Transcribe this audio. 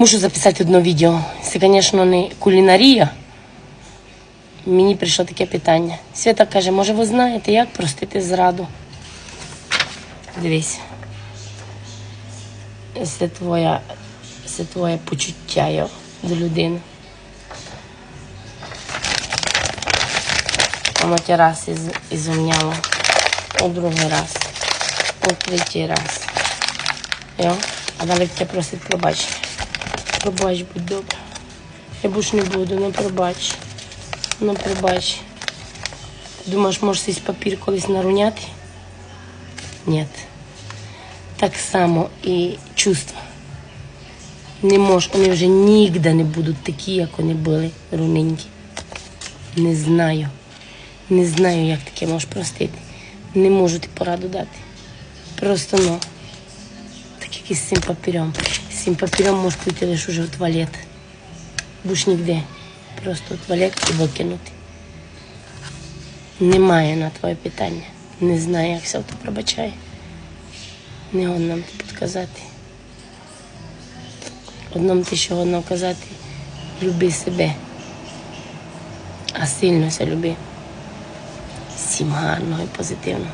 Мушу записати одне відео. Це, звісно, не кулінарія. Мені прийшло таке питання. Свята каже, може ви знаєте, як простити зраду? Дивись. Це твоя, це твоє почуття йо, до людини. Ті раз із, ізумняло. У другий раз. У третій раз. Йо? А далі тебе просить пробачення. Пробач, будь добре. Я більше не буду, ну пробач. Ну пробач. Думаєш, можеш сесть папір колись наруняти? Ні. Так само і чувства. Не можеш, вони вже нігде не будуть такі, як вони були руненькі. Не знаю. Не знаю, як таке можеш простити. Не можу ти пораду дати. Просто ну. Так як і з цим папіром. Папіром можеш піти лише уже в туалет. Будеш нігде. Просто в туалет і викинути. Немає на твоє питання. Не знаю, як все то пробачає. Не он нам підказати. Одному ти що одно казати, люби себе, а сильно се люби. Всім гарного і позитивного.